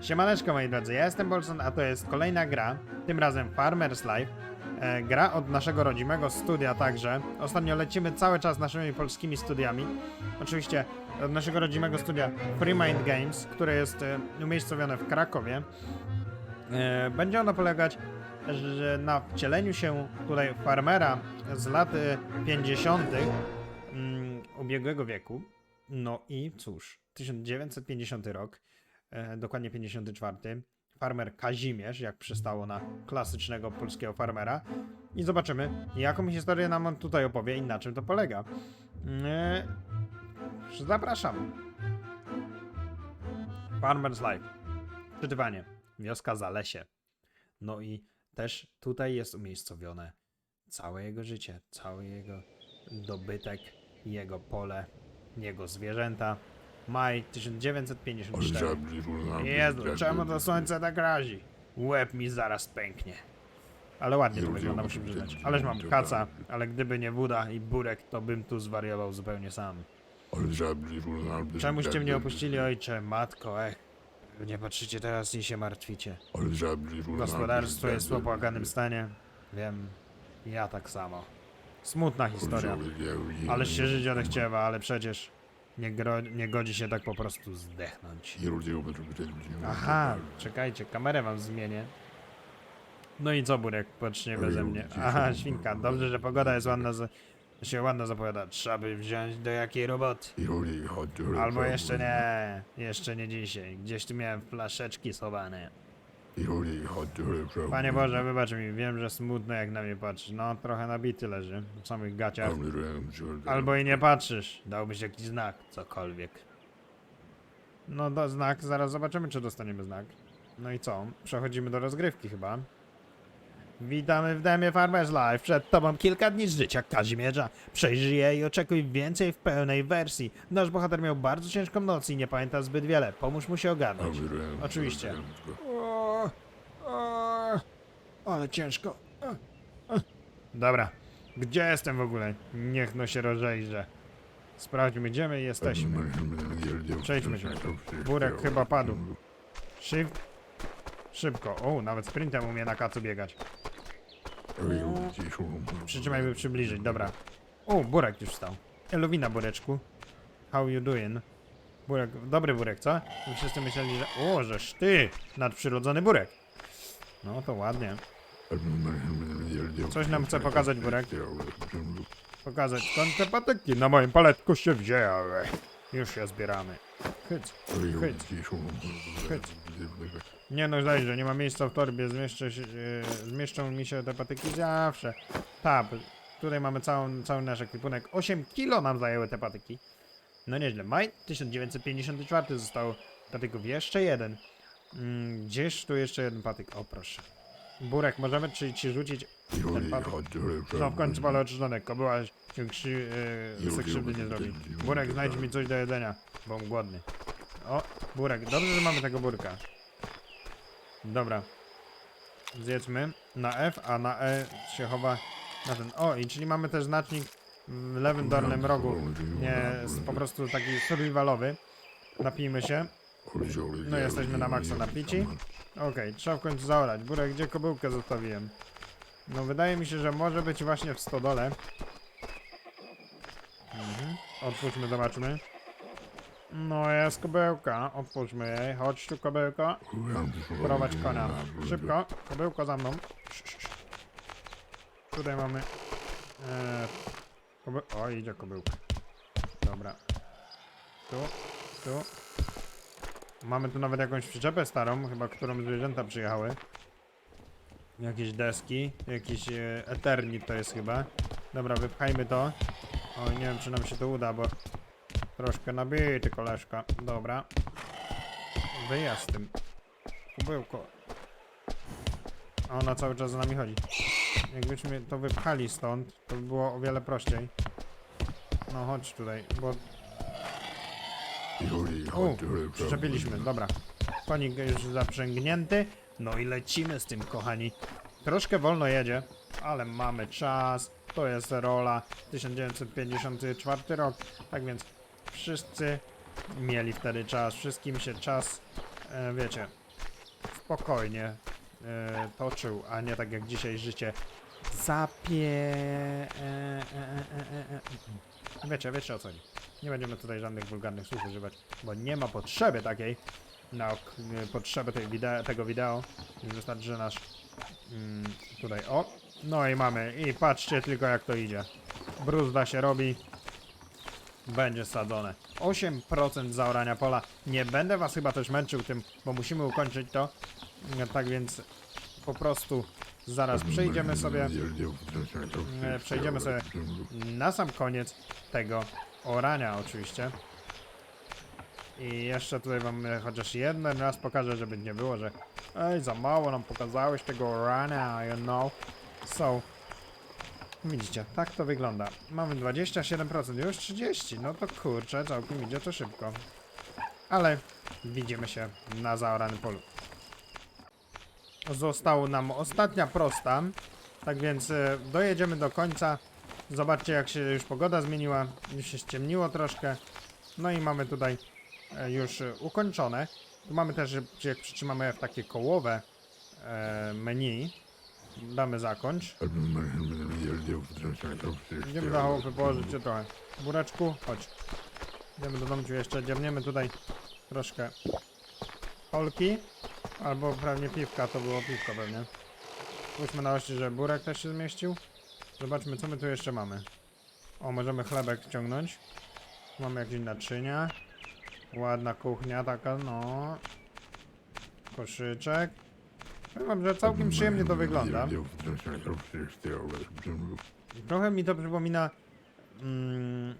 Siemaneczko moi drodzy, ja jestem Bolson, a to jest kolejna gra, tym razem Farmer's Life. E, gra od naszego rodzimego studia także. Ostatnio lecimy cały czas naszymi polskimi studiami. Oczywiście od naszego rodzimego studia Free Mind Games, które jest e, umiejscowione w Krakowie. E, będzie ono polegać że na wcieleniu się tutaj farmera z lat e, 50. mm, ubiegłego wieku. No i cóż, 1950 rok, e, dokładnie 54. Farmer Kazimierz, jak przystało na klasycznego polskiego farmera. I zobaczymy, jaką historię nam on tutaj opowie i na czym to polega. E, zapraszam. Farmer's Life. Czytywanie. Wioska Zalesie. No i też tutaj jest umiejscowione całe jego życie, cały jego dobytek, jego pole, jego zwierzęta. Maj 1954. Jezu, czemu to słońce tak razi? Łeb mi zaraz pęknie. Ale ładnie to wygląda, muszę przyznać. Ależ mam kaca, ale gdyby nie woda i burek, to bym tu zwariował zupełnie sam. Czemuście mnie opuścili, ojcze, matko, ech. Nie patrzycie teraz i się martwicie. Gospodarstwo jest w opłakanym stanie. Wiem, ja tak samo. Smutna historia. Ależ się żyć odechciewa, ale przecież nie, gro, nie godzi się tak po prostu zdechnąć. Aha, czekajcie, kamerę wam zmienię. No i co, Burek, pocznie beze mnie. Aha, świnka, dobrze, że pogoda jest ładna, z... się ładno zapowiada. Trzeba by wziąć do jakiej roboty. Albo jeszcze nie, jeszcze nie dzisiaj. Gdzieś tu miałem flaszeczki schowane. Panie Boże, wybacz mi, wiem, że smutno jak na mnie patrzysz. No, trochę nabity leży w samych gaciach. Albo i nie patrzysz. Dałbyś jakiś znak, cokolwiek. No, do znak, zaraz zobaczymy, czy dostaniemy znak. No i co? Przechodzimy do rozgrywki chyba. Witamy w Demie Farmers Life. Przed tobą kilka dni z życia Kazimierza. Przejrzyj je i oczekuj więcej w pełnej wersji. Nasz bohater miał bardzo ciężką noc i nie pamięta zbyt wiele. Pomóż mu się ogarnąć. Oczywiście. O, ale ciężko. Dobra. Gdzie jestem w ogóle? Niech no się rozejrzę. Sprawdźmy, gdzie my jesteśmy. Przejdźmy się. Burek chyba padł. Shift. Szybko. O, nawet sprintem umie na kacu biegać. Przytrzymaj, by przybliżyć. Dobra. O, Burek już wstał. Elowina, Bureczku. How you doing? Burek, dobry Burek, co? Wszyscy myśleli, że... O, żeż ty! Nadprzyrodzony Burek. No to ładnie. Coś nam chce pokazać, Burek. Pokazać skąd te patyki na moim paletku się wzięły. Już je zbieramy. Chyć. Chyć. Chyć. Nie no, zajrzę, nie ma miejsca w torbie, zmieszczę się, e, zmieszczą mi się te patyki zawsze. Tak, tutaj mamy całą, cały nasz ekwipunek. 8 kilo nam zajęły te patyki. No nieźle. Maj 1954 zostało patyków jeszcze jeden. Mm, gdzież tu jeszcze jeden patyk? O proszę. Burek, możemy ci, ci rzucić ten patyk? No w końcu pole oczyszczone, kobyła się krzy, yy, se krzywdy nie zrobi. Burek, znajdź mi coś do jedzenia, bo mam głodny. O, Burek, dobrze, że mamy tego Burka. Dobra. Zjedzmy na F, a na E się chowa na ten. O, i czyli mamy też znacznik w lewym dolnym rogu. Nie, po prostu taki survivalowy. Napijmy się. No jesteśmy na maksa napici. Okej, trzeba w końcu zaorać. Burek, gdzie kobyłkę zostawiłem? No wydaje mi się, że może być właśnie w stodole. Mhm. Otwórzmy, zobaczmy. No jest kobyłka, otwórzmy jej. Chodź tu kobyłko. Prowadź konia. Szybko, kobyłko za mną. Tutaj mamy... E, koby... O, idzie kobyłka. Dobra. Tu, tu. Mamy tu nawet jakąś przyczepę starą, chyba którą zwierzęta przyjechały. Jakieś deski, jakiś e, Eternit to jest chyba. Dobra, wypchajmy to. Oj, nie wiem czy nam się to uda, bo troszkę nabity koleżka. Dobra. Wyjazd z tym. Kubełko. Ona cały czas za nami chodzi. Jakbyśmy to wypchali stąd, to by było o wiele prościej. No chodź tutaj, bo... U, przyczepiliśmy, dobra. Konik już zaprzęgnięty. No i lecimy z tym, kochani. Troszkę wolno jedzie, ale mamy czas. To jest rola 1954 rok. Tak więc wszyscy mieli wtedy czas. Wszystkim się czas, e, wiecie, spokojnie e, toczył, a nie tak jak dzisiaj życie zapie... E, e, e, e, e, e. Wiecie, wiecie o co chodzi. Nie będziemy tutaj żadnych wulgarnych słów używać, bo nie ma potrzeby takiej na e, potrzeby tej wideo, tego wideo. Wystarczy, że nasz mm, tutaj o. No i mamy. I patrzcie tylko jak to idzie. Bruzda się robi. Będzie sadzone. 8% zaorania pola. Nie będę was chyba też męczył tym, bo musimy ukończyć to. E, Tak więc po prostu zaraz przejdziemy sobie e, przejdziemy sobie na sam koniec tego orania oczywiście. I jeszcze tutaj wam e, chociaż jeden raz pokażę, żeby nie było, że ej, za mało nam pokazałeś tego orania, you know. So, widzicie, tak to wygląda. Mamy 27%, już 30, no to kurczę, całkiem idzie to szybko. Ale widzimy się na zaoranym polu. Została nam ostatnia prosta, tak więc e, dojedziemy do końca. Zobaczcie jak się już pogoda zmieniła, już się ściemniło troszkę. No i mamy tutaj e, już e, ukończone. Tu mamy też, jak przytrzymamy w takie kołowe menu, damy zakończ. Idziemy do chałupy, położyć się trochę. Bureczku, chodź. Idziemy do domciu jeszcze, dziemniemy tutaj troszkę polki. Albo pewnie piwka, to było piwko pewnie. Spójrzmy na ości, że burek też się zmieścił. Zobaczmy, co my tu jeszcze mamy. O, możemy chlebek wciągnąć. Mamy jakieś naczynia. Ładna kuchnia taka, no. Koszyczek. Powiem że całkiem przyjemnie to wygląda. Trochę mi to przypomina... Mm,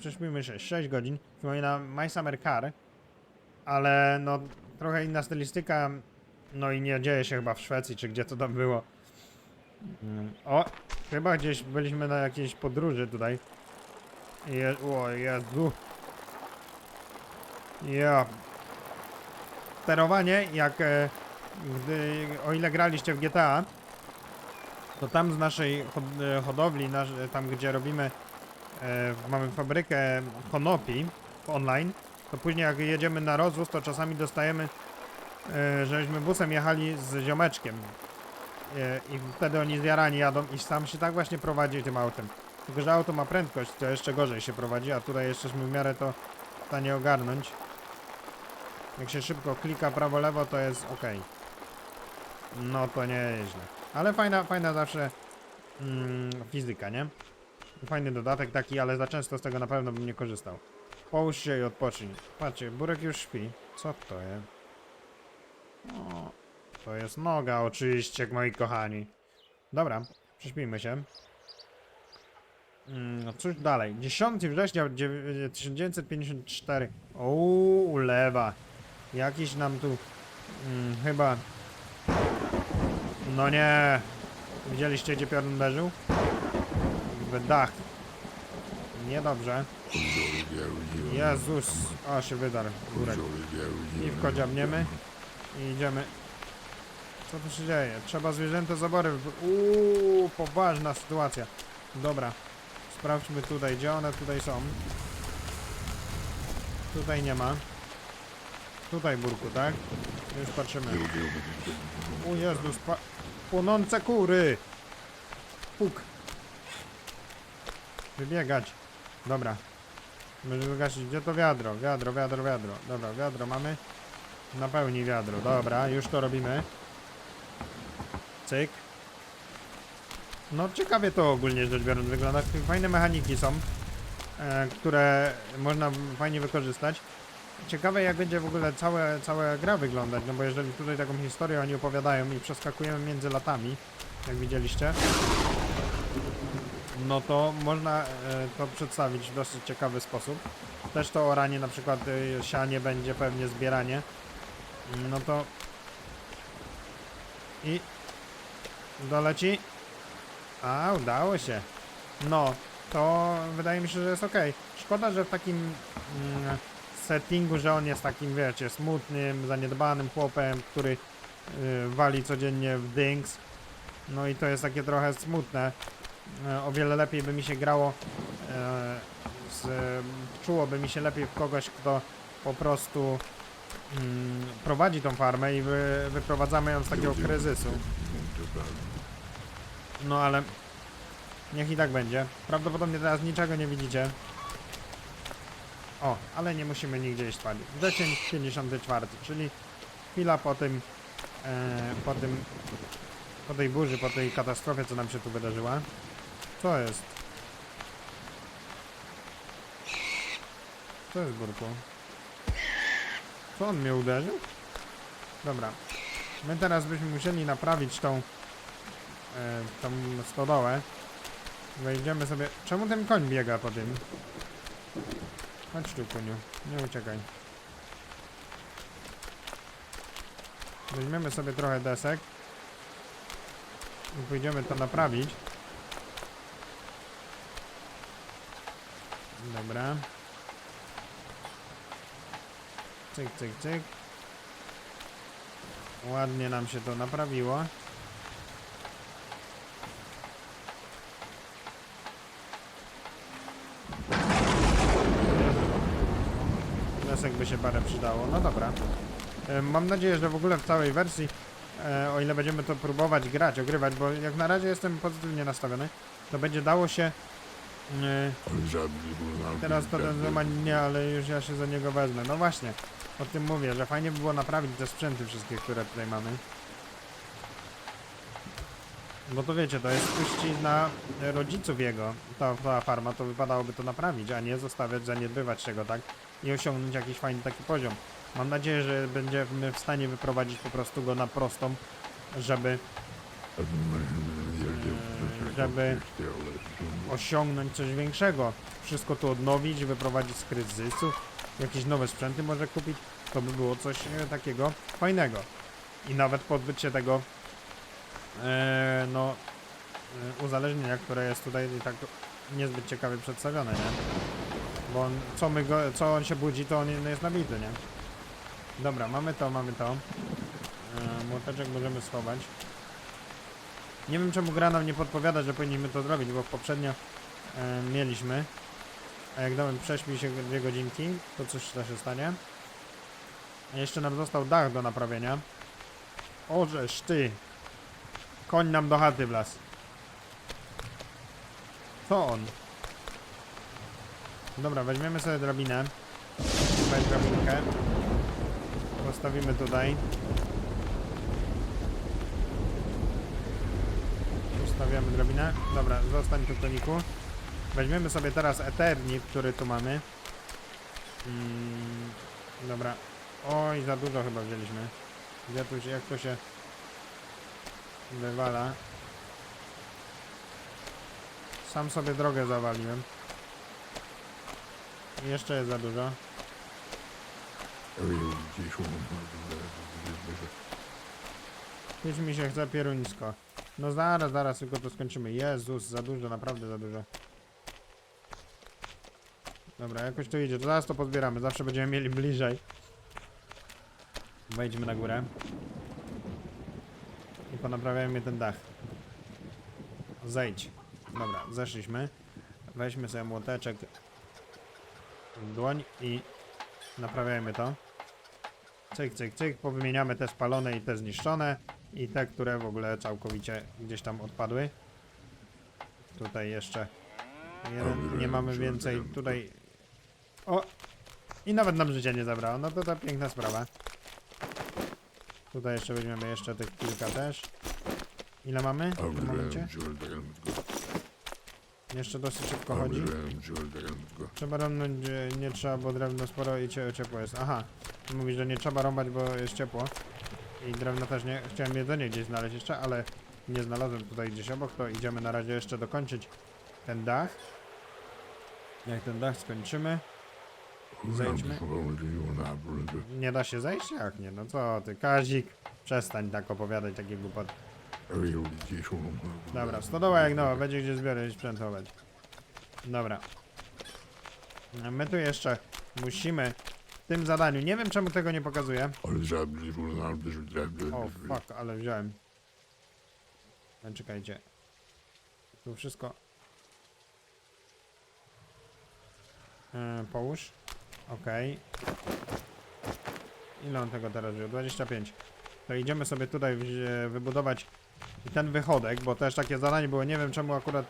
Prześpimy się 6 godzin. Przypomina My Summer Car. Ale no, trochę inna stylistyka. No i nie dzieje się chyba w Szwecji, czy gdzie to tam było. O, chyba gdzieś byliśmy na jakiejś podróży tutaj. Je, o Jezu. Ja. Sterowanie, jak e, gdy, o ile graliście w GTA, to tam z naszej hod, e, hodowli, nasz, tam gdzie robimy, e, mamy fabrykę konopi online, to później jak jedziemy na rozwóz, to czasami dostajemy, e, żeśmy busem jechali z ziomeczkiem. E, I wtedy oni zjarani jadą i sam się tak właśnie prowadzi tym autem. Tylko, że auto ma prędkość, to jeszcze gorzej się prowadzi, a tutaj jesteśmy w miarę to w stanie ogarnąć. Jak się szybko klika prawo-lewo, to jest ok. No to nie jest źle. Ale fajna, fajna zawsze mm, fizyka, nie? Fajny dodatek taki, ale za często z tego na pewno bym nie korzystał. Połóż się i odpocznij. Patrzcie, Burek już śpi. Co to jest? O, to jest noga oczywiście, moi kochani. Dobra, prześpijmy się. Mm, no cóż dalej? 10 września dziew- 1954. Uuu, lewa. Jakiś nam tu mm, chyba... No nie. Widzieliście gdzie piorun uderzył? W dach. Niedobrze. Jezus. O, się wydarł. Górek. Piwko dziabniemy. I idziemy. Co tu się dzieje? Trzeba zwierzęte zabory. Uuu, poważna sytuacja. Dobra. Sprawdźmy tutaj, gdzie one tutaj są. Tutaj nie ma. Tutaj burku, tak? Już patrzymy. O Jezus, pa... płonące kury! Puk. Wybiegać. Dobra. Możemy wygasić. Gdzie to wiadro? Wiadro, wiadro, wiadro. Dobra, wiadro mamy. Napełni wiadro. Dobra, już to robimy. Cyk. No ciekawie to ogólnie rzecz biorąc wygląda. Fajne mechaniki są, e, które można fajnie wykorzystać. Ciekawe jak będzie w ogóle całe, cała gra wyglądać, no bo jeżeli tutaj taką historię oni opowiadają i przeskakujemy między latami, jak widzieliście, no to można e, to przedstawić w dosyć ciekawy sposób. Też to oranie, na przykład e, sianie będzie pewnie zbieranie, no to i doleci. A, udało się. No, to wydaje mi się, że jest ok. Szkoda, że w takim mm, settingu, że on jest takim, wiecie, smutnym, zaniedbanym chłopem, który y, wali codziennie w dings. No i to jest takie trochę smutne. E, o wiele lepiej by mi się grało, e, z, czułoby mi się lepiej w kogoś, kto po prostu mm, prowadzi tą farmę i wy, wyprowadzamy ją z takiego kryzysu. No ale niech i tak będzie. Prawdopodobnie teraz niczego nie widzicie. O, ale nie musimy nigdzie iść spać. Wrzesień 54, czyli chwila po tym, e, po tym, po tej burzy, po tej katastrofie, co nam się tu wydarzyła. Co jest? Co jest, Burku? Co on mnie uderzył? Dobra. My teraz byśmy musieli naprawić tą, e, tą stodołę. Wejdziemy sobie... Czemu ten koń biega po tym? Chodź tu, koniu. Nie uciekaj. Weźmiemy sobie trochę desek. I pójdziemy to naprawić. Dobra. Cyk, cyk, cyk. Ładnie nam się to naprawiło. Desek by się parę przydało. No dobra. E, Mam nadzieję, że w ogóle w całej wersji, e, o ile będziemy to próbować grać, ogrywać, bo jak na razie jestem pozytywnie nastawiony, to będzie dało się. E, Teraz to ten złamań nie, ale już ja się za niego wezmę. No właśnie, o tym mówię, że fajnie by było naprawić te sprzęty wszystkie, które tutaj mamy. Bo to wiecie, to jest spuścizna rodziców jego, ta, ta farma, to wypadałoby to naprawić, a nie zostawiać, zaniedbywać czego, tak? I osiągnąć jakiś fajny taki poziom. Mam nadzieję, że będziemy w stanie wyprowadzić po prostu go na prostą, żeby żeby osiągnąć coś większego. Wszystko tu odnowić, wyprowadzić z kryzysu, jakieś nowe sprzęty może kupić. To by było coś e, takiego fajnego. I nawet pozbyć się tego e, no e, uzależnienia, które jest tutaj tak niezbyt ciekawie przedstawione, nie? Bo on, co my go, co on się budzi, to on jest nabity, nie? Dobra, mamy to, mamy to. E, młoteczek możemy schować. Nie wiem czemu gra nam nie podpowiada, że powinniśmy to zrobić, bo poprzednio e, mieliśmy. A jak dałem prześpi się dwie godzinki, to coś to się stanie. A jeszcze nam został dach do naprawienia. Ożeż ty! Koń nam do chaty wlazł. Co on? Dobra, weźmiemy sobie drabinę. Weź drabinkę. Postawimy tutaj. Ustawiamy drabinę. Dobra, zostań tu koniku. Weźmiemy sobie teraz Eternit, który tu mamy. Mm, dobra. Oj, za dużo chyba wzięliśmy. Gdzie tu się, jak to się wywala? Sam sobie drogę zawaliłem. Jeszcze jest za dużo. Pić mi się chce pieruńsko. No zaraz, zaraz tylko to skończymy. Jezus, za dużo, naprawdę za dużo. Dobra, jakoś to idzie. To zaraz to pozbieramy. Zawsze będziemy mieli bliżej. Wejdźmy na górę. I ponaprawiajmy ten dach. Zejdź. Dobra, zeszliśmy. Weźmy sobie młoteczek w dłoń i naprawiajmy to. Cyk, cyk, cyk. Powymieniamy te spalone i te zniszczone. I te, które w ogóle całkowicie gdzieś tam odpadły. Tutaj jeszcze jeden. Nie mamy więcej. Tutaj. O! I nawet nam życie nie zabrało. No to ta piękna sprawa. Tutaj jeszcze weźmiemy jeszcze tych kilka też. Ile mamy w tym momencie? Jeszcze dosyć szybko chodzi. Trzeba rąbnąć, nie trzeba, bo drewno sporo i cie, ciepło jest. Aha, mówi, że nie trzeba rąbać, bo jest ciepło. I drewno też nie. Chciałem jedzenie gdzieś znaleźć jeszcze, ale nie znalazłem tutaj gdzieś obok, to idziemy na razie jeszcze dokończyć ten dach. Jak ten dach skończymy, Zejdźmy. nie da się zejść? Jak nie? No co ty, Kazik, przestań tak opowiadać takie głupoty. Dobra, stodoła jak nowa, będzie gdzie zbiory sprzętować. Dobra. My tu jeszcze musimy tym zadaniu, nie wiem czemu tego nie pokazuję. O fuck, ale wziąłem. No, czekajcie. Tu wszystko. Yy, połóż. Okej. Ile on tego teraz wziął? 25. To idziemy sobie tutaj wzi- wybudować ten wychodek, bo też takie zadanie było. Nie wiem czemu akurat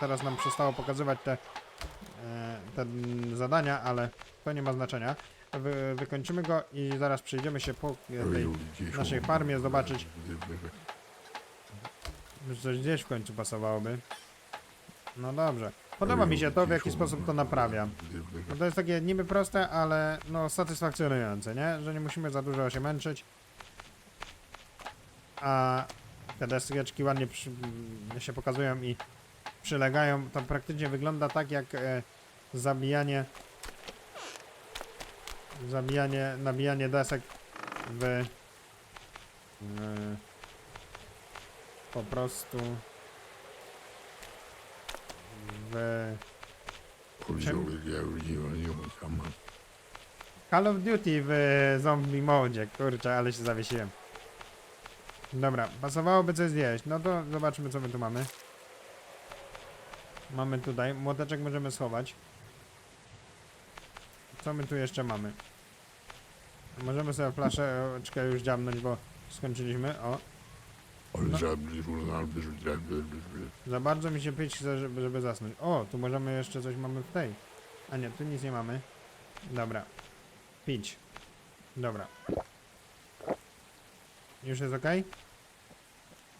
teraz nam przestało pokazywać te, e, te zadania, ale to nie ma znaczenia. Wy, wykończymy go i zaraz przejdziemy się po tej naszej farmie zobaczyć. Coś gdzieś w końcu pasowałoby. No dobrze. Podoba mi się to, w jaki sposób to naprawia. No to jest takie niby proste, ale no satysfakcjonujące, nie? Że nie musimy za dużo się męczyć. A te deseczki ładnie przy, m, się pokazują i przylegają. To praktycznie wygląda tak jak e, zabijanie zabijanie, nabijanie desek w e, po prostu w Call of Duty w zombie modzie, kurczę, ale się zawiesiłem. Dobra, pasowałoby coś zjeść. No to zobaczmy co my tu mamy. Mamy tutaj, młoteczek możemy schować. Co my tu jeszcze mamy? Możemy sobie flaszeczkę już dziabnąć, bo skończyliśmy. O, za bardzo mi się pić chce, żeby, żeby zasnąć. O, tu możemy jeszcze coś mamy w tej. A nie, tu nic nie mamy. Dobra. Pić. Dobra. Już jest ok?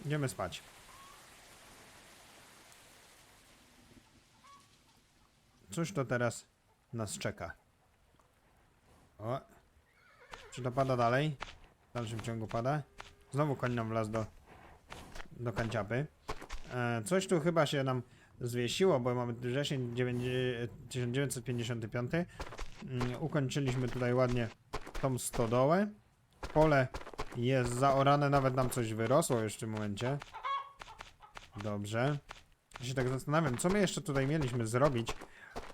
Idziemy spać. Cóż to teraz nas czeka? O. Czy to pada dalej? W dalszym ciągu pada. Znowu koń nam wlazł do, do kanciapy. E, coś tu chyba się nam zwiesiło, bo mamy wrzesień 9 1955. Mm, Ukończyliśmy tutaj ładnie tą stodołę. Pole jest zaorane, nawet nam coś wyrosło już w momencie. Dobrze. Ja się tak zastanawiam, co my jeszcze tutaj mieliśmy zrobić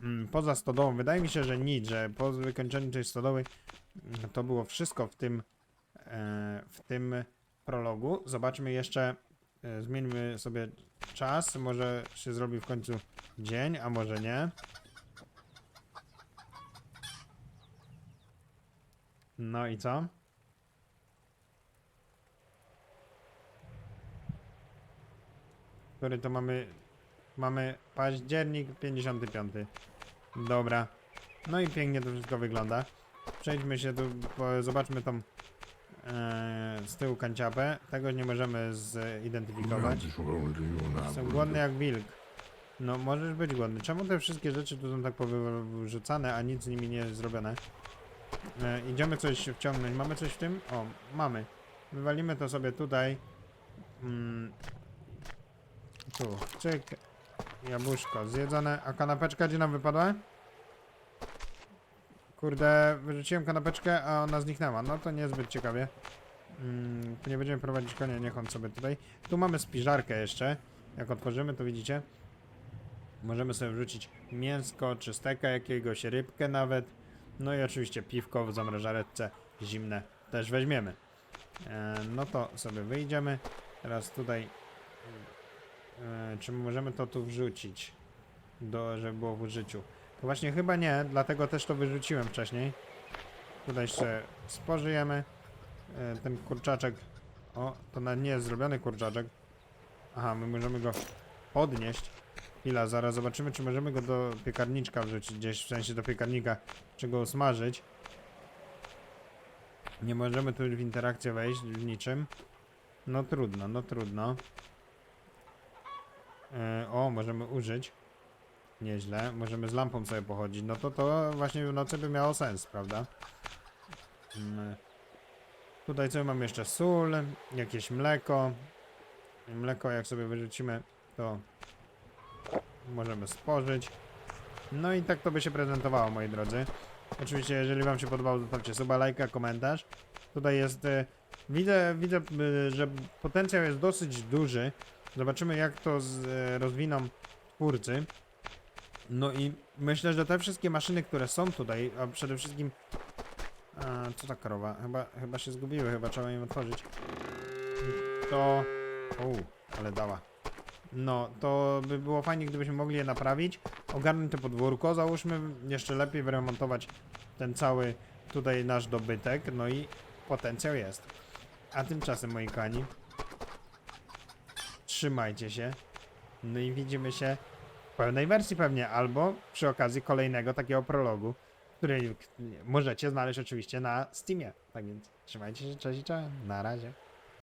mm, poza stodołą. Wydaje mi się, że nic, że po wykończeniu tej stodoły mm, to było wszystko w tym e, w tym prologu. Zobaczmy jeszcze, e, zmieńmy sobie czas. Może się zrobi w końcu dzień, a może nie. No i co? Który to mamy? Mamy październik 55. Dobra. No i pięknie to wszystko wygląda. Przejdźmy się tu, zobaczmy tą e, z tyłu kanciapę. Tego nie możemy zidentyfikować. Jestem głodny jak wilk. No, możesz być głodny. Czemu te wszystkie rzeczy tu są tak powyrzucane, a nic z nimi nie jest zrobione? E, idziemy coś wciągnąć. Mamy coś w tym? O, mamy. Wywalimy to sobie tutaj. Mm. Tu, cyk. Jabłuszko zjedzone. A kanapeczka gdzie nam wypadła? Kurde, wyrzuciłem kanapeczkę, a ona zniknęła. No to niezbyt ciekawie. Mm, nie będziemy prowadzić konia, niech on sobie tutaj. Tu mamy spiżarkę jeszcze. Jak otworzymy, to widzicie. Możemy sobie wrzucić mięsko, czy steka jakiegoś, rybkę nawet. No i oczywiście piwko w zamrażarce zimne też weźmiemy. E, no to sobie wyjdziemy. Teraz tutaj. E, czy możemy to tu wrzucić? Do, żeby było w użyciu. To właśnie chyba nie, dlatego też to wyrzuciłem wcześniej. Tutaj jeszcze spożyjemy. E, ten kurczaczek. O, to nie jest zrobiony kurczaczek. Aha, my możemy go podnieść. Chwila, zaraz zobaczymy, czy możemy go do piekarniczka wrzucić gdzieś, w sensie do piekarnika, czy go usmażyć. Nie możemy tu w interakcję wejść w niczym. No trudno, no trudno. E, o, możemy użyć. Nieźle. Możemy z lampą sobie pochodzić. No to to właśnie w nocy by miało sens, prawda? Mm. Tutaj co mamy jeszcze? Sól, jakieś mleko. Mleko jak sobie wyrzucimy, to możemy spożyć. No i tak to by się prezentowało, moi drodzy. Oczywiście, jeżeli wam się podobało, zostawcie suba, lajka, komentarz. Tutaj jest... e, Widzę, widzę, e, że potencjał jest dosyć duży. Zobaczymy, jak to z, e, rozwiną twórcy. No i myślę, że te wszystkie maszyny, które są tutaj, a przede wszystkim... A, co ta krowa? Chyba, chyba się zgubiły, chyba trzeba ją otworzyć. To... O, ale dała. No, to by było fajnie, gdybyśmy mogli je naprawić. Ogarnąć to podwórko, załóżmy, jeszcze lepiej wyremontować ten cały tutaj nasz dobytek, no i potencjał jest. A tymczasem, moi kochani, trzymajcie się. No i widzimy się w pełnej wersji pewnie, albo przy okazji kolejnego takiego prologu, który możecie znaleźć oczywiście na Steamie. Tak więc trzymajcie się, cześć cześć, na razie.